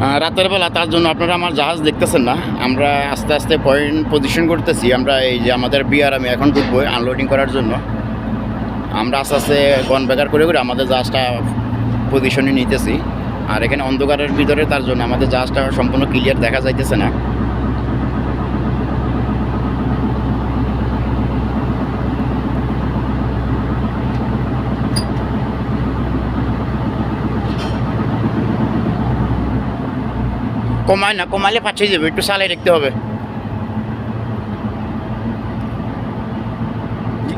রাতের বেলা তার জন্য আপনারা আমার জাহাজ দেখতেছেন না। আমরা আস্তে আস্তে পয়েন্ট পজিশন করতেছি। আমরা এই যে আমাদের বিয়ার আমি এখন ঢুকবো আনলোডিং করার জন্য। আমরা আস্তে আস্তে গন বেকার করে করে আমাদের জাহাজটা পজিশনে নিতেছি। আর এখানে অন্ধকারের ভিতরে তার জন্য আমাদের জাহাজটা সম্পূর্ণ ক্লিয়ার দেখা যাইতেছে না। কমায় না কমালে পাঠিয়ে যাবে, একটু সালাই রাখতে হবে।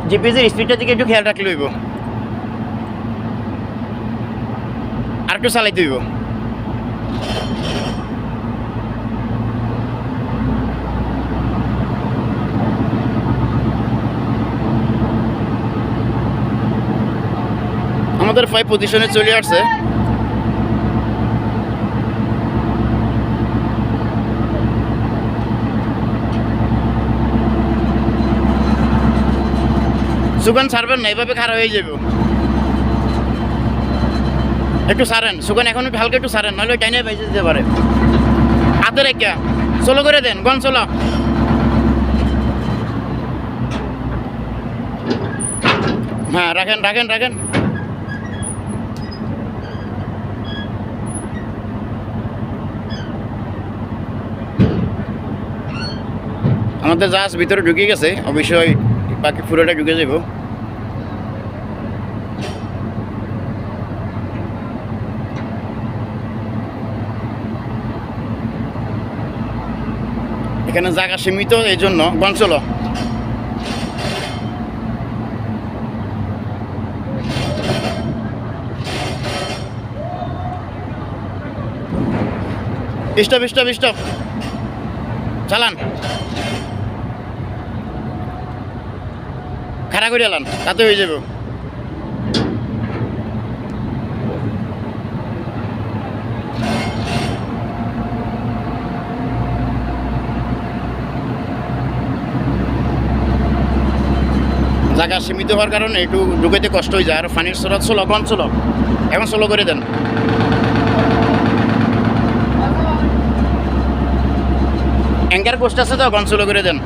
জিপিএসের স্পিডটার দিকে একটু খেয়াল রাখলে হইব। আর একটু চালাইতে হইব। আমাদের ফাইভ পজিশনে চলে আসছে। সুগান ছাড়বেন না এভাবে খারাপ হয়ে যাবে একটু সারেন সুগান এখন হালকা একটু সারেন নাহলে টাইনে বেঁচে যেতে পারে। হাতে রেখে, সোলো করে দেন, গন সোলো। হ্যাঁ রাখেন রাখেন রাখেন। আমাদের জাহাজ ভিতরে ঢুকে গেছে, অবশ্যই বাকি পুরোটা ঢুকে যাব এখানে জায়গা সীমিত এই জন্য। বঞ্চল স্টপ স্টপ স্টপ চালান। খাড়া করে এলাম তাতে হয়ে যাবে জায়গা সীমিত হওয়ার কারণে একটু ঢুকাইতে কষ্ট হয়ে যায়। আর পানির স্রোত ষোলো কম ষোলো, এখন ষোলো করে দেন। অ্যাঙ্কার পোস্ট আছে তো কন ষোলো করে দেন।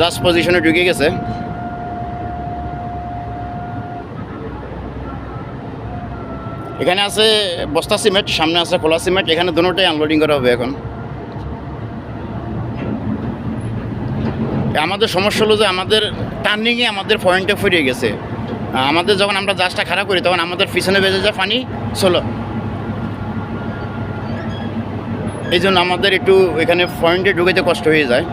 জাস্ট পজিশনে ঢুকে গেছে। এখানে আছে বস্তা সিমেন্ট, সামনে আছে খোলা সিমেন্ট, এখানে দুটোটাই আনলোডিং করা হবে এখন। আমাদের সমস্যা হলো যে আমাদের টার্নিংয়ে আমাদের পয়েন্টে ফুরিয়ে গেছে। আমাদের যখন আমরা জাজটা খারাপ করি, তখন আমাদের পিছনে বেজে যায় পানি ষোলো। এই জন্য আমাদের একটু এখানে পয়েন্টে ঢুকেতে কষ্ট হয়ে যায়।